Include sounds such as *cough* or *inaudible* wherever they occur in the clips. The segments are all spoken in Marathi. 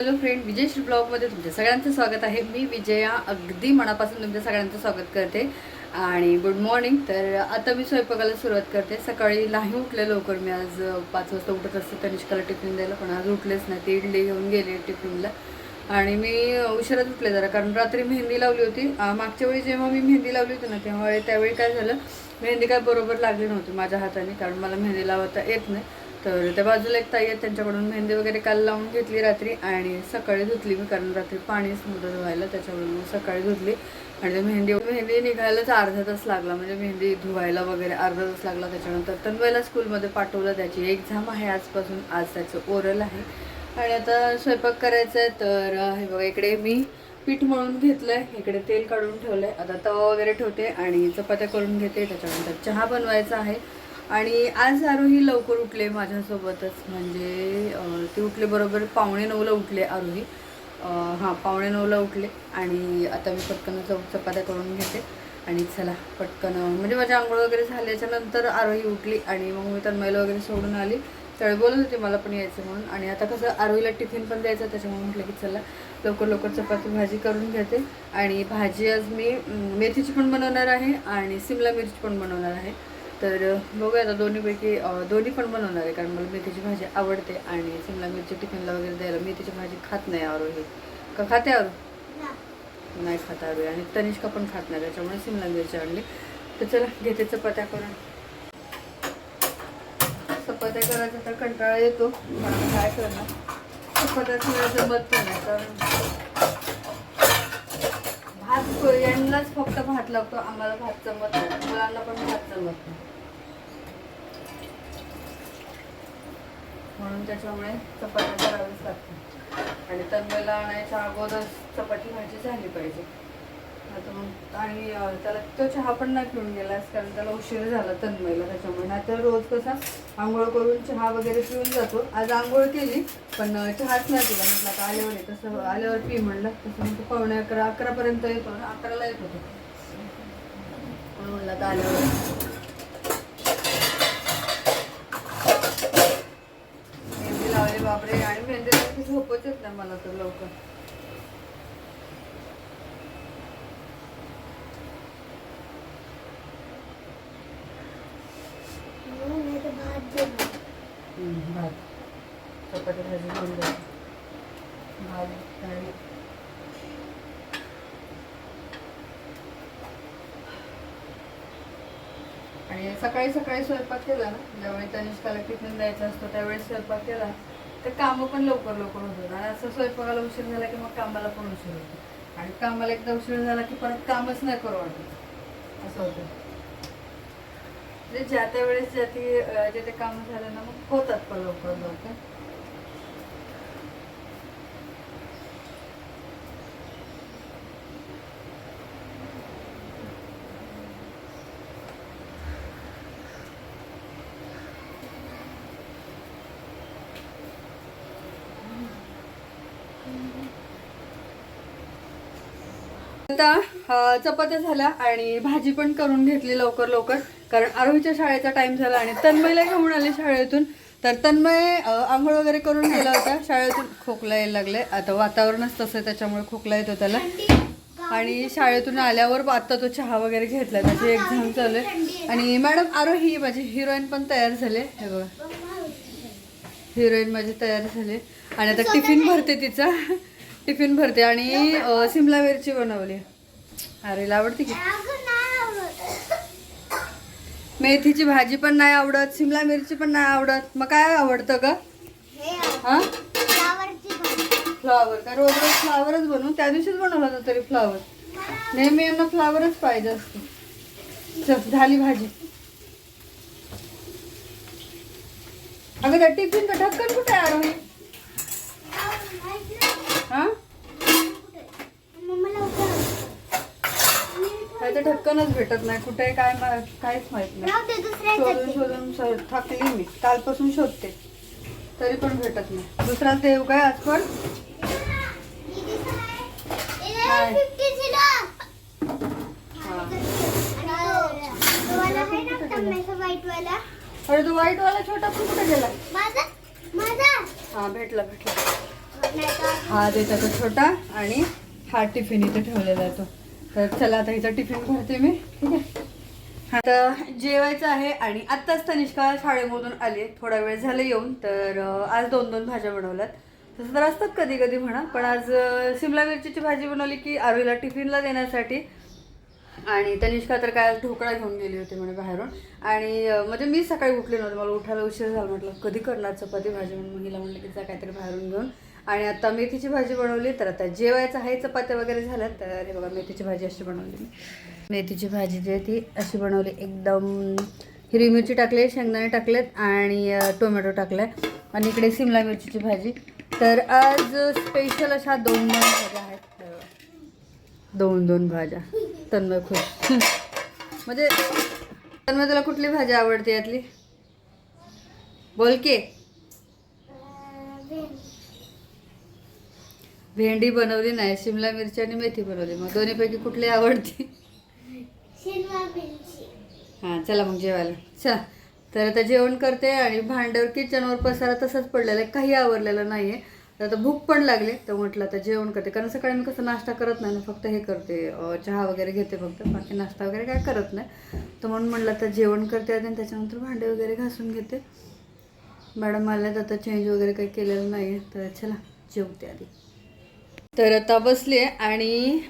हॅलो फ्रेंड विजयश्री ब्लॉगमध्ये तुमच्या सगळ्यांचं स्वागत आहे. मी विजया अगदी मनापासून तुमच्या सगळ्यांचं स्वागत करते. आणि गुड मॉर्निंग तर आता मी स्वयंपाकाला सुरुवात करते. सकाळी नाही उठले लवकर मी. आज पाच वाजता उठत असते तनिष्काला टिफिन द्यायला पण आज उठलेच नाही. ती इडली घेऊन गेली टिफिनला. आणि मी उशिराच उठले जरा कारण रात्री मेहंदी लावली होती. मागच्या वेळी जेव्हा मी मेहंदी लावली होती ना तेव्हा त्यावेळी काय झालं? मेहंदी काय बरोबर लागली नव्हती माझ्या हाताने कारण मला मेहंदी लावता येत नाही. तर त्या बाजूला एक ताई आहेत त्यांच्याकडून मेहंदी वगैरे काल लावून घेतली रात्री आणि सकाळी धुतली. मी कारण रात्री पाणीच नव्हतं धुवायला त्याच्यामुळे मी सकाळी धुतली. आणि ते मेहंदी मेहंदी निघायलाच अर्धा तास लागला. म्हणजे मेहंदी धुवायला वगैरे अर्धा तास लागला. त्याच्यानंतर तन्वयला स्कूलमध्ये पाठवलं. त्याची एक्झाम आहे आजपासून. आज त्याचं ओरल आहे. आणि आता स्वयंपाक करायचा आहे तर हे बघा इकडे मी पीठ मळून आहे इकडे तेल काढून ठेवलं आहे आता तवा वगैरे ठेवते आणि चपात्या करून घेते. त्याच्यानंतर चहा बनवायचा आहे. आणि आज आरोही लवकर उठले माझ्यासोबतच. म्हणजे ते ती उठले बरोबर पावणे नऊला उठले आरोही. हां पावणे नऊला उठले आणि आता मी पटकन चौ चपात्या करून घेते. आणि चला पटकन म्हणजे माझ्या आंघोळ वगैरे झाल्याच्यानंतर आरोही उठली आणि मग मी तन्मयला वगैरे सोडून आली. त्यावेळी बोलत होते मला पण यायचं म्हणून. आणि आता कसं आरोहीला टिफिन पण द्यायचं त्याच्यामुळे म्हटलं की चला लवकर लवकर चपाती भाजी करून घेते. आणि भाजी आज मी मेथीची पण बनवणार आहे आणि सिमला मिरची पण बनवणार आहे. तर बघूया आता दोन्हीपैकी दोन्ही पण बनवणार आहे कारण मला मेथीची भाजी आवडते आणि सिमला मिरची टिफिनला वगैरे द्यायला मेथीची भाजी खात नाही आरोही का खाते आरो नाही. खात आरोही आणि तनिष्का पण खात नाही त्याच्यामुळे सिमला मिरची आणली. तर चला घेते चपात्या करून. चपात्या करायचा तर कंटाळा येतो काय करणार? चपात्याच वेळ जमत पण नाही कारण आज यांनाच फक्त भात लागतो आम्हाला भात जमत नाही. मुलांना पण भात जमत नाही. म्हणून त्याच्यामुळे चपात्या करावीच लागतात. आणि तन्मयला आणायच्या अगोदर चपाती भाजी झाली पाहिजे. आता मग आणि त्याला तो चहा पण नाही पिऊन गेलास कारण त्याला उशीर झाला तन्मयला त्याच्यामुळे. नाहीतर रोज कसा आंघोळ करून चहा वगैरे पिऊन जातो. आज आंघोळ केली पण चहाच नाही पिला. म्हटलं आता आल्यावर आहे. तसं आल्यावर पी म्हणलं. तसं मग पावणे अकरा अकरापर्यंत येतो. ना अकराला येत होतो. म्हणून म्हणलं आता आल्यावर मेहंदी लावली बापरे. आणि मेहंदी लावली झोपच येत नाही मला तर लवकर हम्म, भात चपाती भाजी घेऊन भात आणि आणि सकाळी सकाळी स्वयंपाक केला ना ज्यावेळी तनिष्काला टिफिन द्यायचा असतो त्यावेळेस स्वयंपाक केला. तर कामं पण लवकर लवकर होतात. आणि असं स्वयंपाकाला उशीर झाला की मग कामाला पण उशीर होतो. आणि कामाला एकदा उशीर झाला की परत कामच नाही करू वाटत. असं होतं. म्हणजे ज्या त्या वेळेस ज्या ती जे ते काम झालं ना मग होतात पण लवकर लवकर. आता चपात्या झाल्या आणि भाजी पण करून घेतली लवकर लवकर. कारण आरोहीच्या शाळेचा टाइम झाला आणि तन्मयला घेऊन आले शाळेतून. तर तन्मय आंघोळ वगैरे करून गेला होता. शाळेतून खोकला यायला लागले. आता वातावरणच तसं आहे, त्याच्यामुळे खोकला येतो त्याला. आणि शाळेतून आल्यावर आता तो चहा वगैरे घेतला. त्याची एक्झाम चालू आहे. आणि मॅडम आरोही माझी हिरोईन पण तयार झाले. हे बघा. हिरोईन माझी तयार झाली. आणि आता टिफिन भरते तिचा. टिफिन भरते आणि सिमला मिरची बनवली. अरे आवडते की? मेथीची भाजी पण नाही आवडत सिमला मिरची पण नाही आवडत. मग काय आवडतं का हां? फ्लावर का रोज रोज फ्लावरच बनवू? त्या दिवशीच बनवला होता तरी फ्लावर नेहमी यांना फ्लावरच पाहिजे असतो. झाली भाजी. अगं त्या टिफिनचं ढक्कन कुठे आहे त्याचं ढक्कनच भेटत नाही. कुठे काय काहीच माहीत नाही. शोधून शोधून थकली मी. कालपासून शोधते. तरी पण भेटत नाही. दुसरा देव काय आज पण अरे तो व्हाईट वाला छोटा पण कुठे गेला? हा भेटला भेटला. हा देतात छोटा आणि हा टिफिन इथे ठेवलेला आहे तो. तर चला आता हिचा टिफिन भरते मी. ठीक आहे? आता जेवायचं आहे आणि आत्ताच तनिष्का शाळेमधून आली. थोडा वेळ झाला येऊन तर आज दोन दोन भाज्या बनवल्यात. तसं तर असतात कधी कधी म्हणा पण आज शिमला मिरचीची भाजी बनवली की आरोहीला टिफिनला देण्यासाठी. आणि तनिष्का तर काय आज ढोकळा घेऊन गेली होती म्हणे बाहेरून. आणि म्हणजे मी सकाळी उठले नव्हते. मला उठायला उशीर झाला म्हटलं कधी करणार चपाती भाजी म्हणून? मुलीला म्हणलं म्हटलं की जा काहीतरी बाहेरून घेऊन. आणि आता मेथीची भाजी बनवली तर आता जेवायचं आहे चपात्या वगैरे झाल्या तर अरे बघा मेथीची भाजी अशी बनवली मी. मेथीची भाजी जी आहे ती अशी बनवली एकदम हिरवी मिरची टाकली शेंगदाणे टाकलेत आणि टोमॅटो टाकले आणि इकडे सिमला मिरचीची भाजी. तर आज स्पेशल अशा दोन दोन भाज्या आहेत दोन दोन भाज्या. तन्मय खुश. *laughs* म्हणजे तन्मय तुला कुठली भाजी आवडते यातली? बोल की अं, भेंडी. भेंडी बनवली नाही शिमला मिरची आणि मेथी बनवली. मग दोन्हीपैकी कुठली आवडते? शिमला मिरची. हां चला मग जेवायला. चला. तर आता जेवण करते आणि भांड्यावर किचनवर पसारा तसंच पडलेला आहे. काही आवरलेलं नाही आहे तर आता भूक पण लागली तर म्हटलं आता जेवण करते. कारण सकाळी मी कसं नाश्ता करत नाही ना फक्त हे करते. चहा वगैरे घेते फक्त. बाकी नाश्ता वगैरे काय करत नाही. तर म्हणून म्हटलं आता जेवण करते आणि त्याच्यानंतर भांडे वगैरे घासून घेते. मॅडम मला आता चेंज वगैरे काही केलेलं नाही आहे तर चला जेवते आधी. तर आता बसली आहे आणि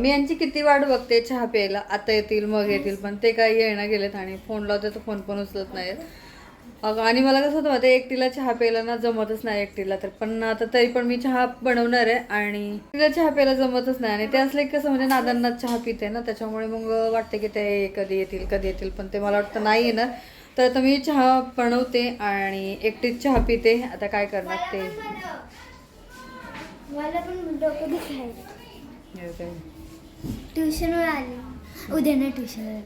मी यांची किती वाट बघते चहा प्यायला? आता येतील मग येतील पण ते काही येणं गेलेत आणि फोन लावते तर फोन पण उचलत नाहीत अगं आणि मला कसं होतं माहिती एकटीला चहा प्यायला ना जमतच नाही एकटीला तर पण आता तरी पण मी चहा बनवणार आहे आणि तिला चहा प्यायला जमतच नाही. आणि ते असले की कसं म्हणजे नादांना चहा पिते ना त्याच्यामुळे मग वाटते की ते कधी येतील कधी येतील पण ते मला वाटतं नाही येणार. तर आता मी चहा बनवते आणि एकटीच चहा पिते. आता काय करणार ते? मला पण डोकं. ट्युशनवर आली. उद्या ना ट्युशनवर.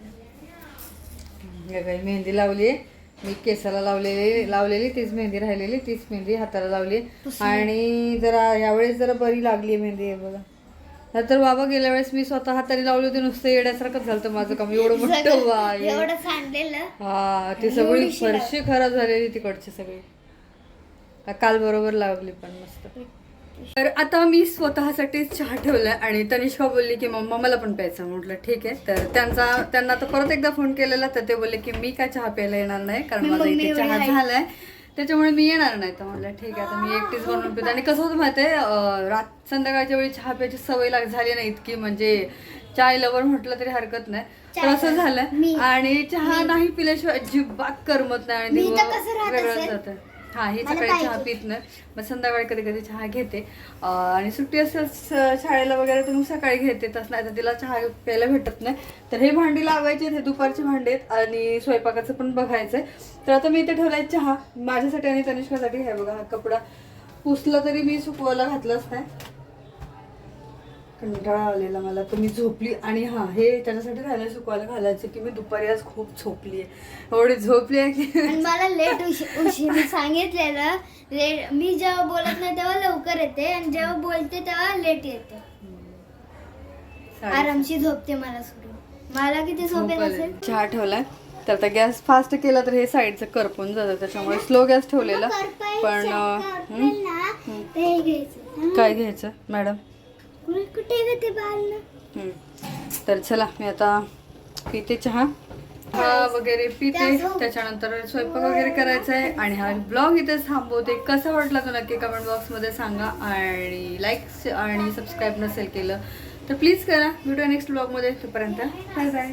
काही मेहंदी लावली? मी केसाला लावलेली लावलेली तीच मेहंदी राहिलेली तीच मेहंदी हाताला लावली. आणि जरा यावेळेस जरा बरी लागली मेहंदी बघा. नंतर बाबा गेल्या वेळेस मी स्वतः हाताने लावली होती नुसतं येण्यासारखंच झालं माझं काम. एवढं मोठं हा ती सगळी फरशी खराब झालेली तिकडची सगळी. काल बरोबर लावली पण मस्त. तर आता मी स्वतःसाठी चहा ठेवलाय आणि तनिष्का बोलली की मम्मा मला पण प्यायचा म्हटलं ठीक आहे तर त्यांचा त्यांना आता परत एकदा फोन केलेला तर ते बोलले की मी काय चहा प्यायला येणार नाही कारण माझा इथे चहा. झालाय त्याच्यामुळे मी येणार नाही तर म्हटलं ठीक आहे आता मी एकटीच बनवून पिते आणि कसं होतं माहिती आहे रात संध्याकाळच्या वेळी चहा प्यायची सवय लाग झाली नाही इतकी म्हणजे चाय लवर म्हटलं तरी हरकत नाही तर असं. झालं. आणि चहा नाही पिल्याशिवाय अजिबात करमत नाही आणि तर वेगळंच? जातं हा ही मला सकाळी चहा पाहिजे. पित नाही. मग संध्याकाळी कधी कधी चहा घेते. अं, आणि सुट्टी असेल स- शाळेला वगैरे तर मग सकाळी घेते. तसं नाही तर तिला चहा प्यायला भेटत नाही. तर हे भांडी लावायचे हे दुपारचे भांडे आहेत आणि स्वयंपाकाचं पण बघायचंय. तर आता मी इथे ठेवलाय चहा. माझ्यासाठी आणि तनिष्कासाठी. हे बघा हा कपडा पुसला तरी मी सुकवायला घातलाच नाही. कंटाळा आलेला मला. तर मी झोपली आणि हा हे त्याच्यासाठी राहिलं सुकवायला घालायचं की मी दुपारी आज खूप झोपली आहे एवढी झोपली आहे की आणि मला लेट उशीर मी सांगितलेलं लेट मी जेव्हा बोलत नाही तेव्हा लवकर येते आणि जेव्हा बोलते तेव्हा लेट येते. आरामशी झोपते मला सोडून मला किती झोप. असेल चहा ठेवलाय? तर आता गॅस फास्ट केला तर हे साईडचं करपून जातं त्याच्यामुळे स्लो गॅस ठेवलेला. पण काय घ्यायचं मॅडम? कुठे हं. तर चला मी आता पिते चहा. चहा वगैरे पिते. त्याच्यानंतर स्वयंपाक वगैरे करायचा आहे आणि हा ब्लॉग इथेच थांबवते. कसा वाटला तो नक्की कमेंट बॉक्समध्ये सांगा आणि लाईक आणि सबस्क्राईब नसेल केलं तर प्लीज करा. भेटूया नेक्स्ट ब्लॉगमध्ये तोपर्यंत बाय बाय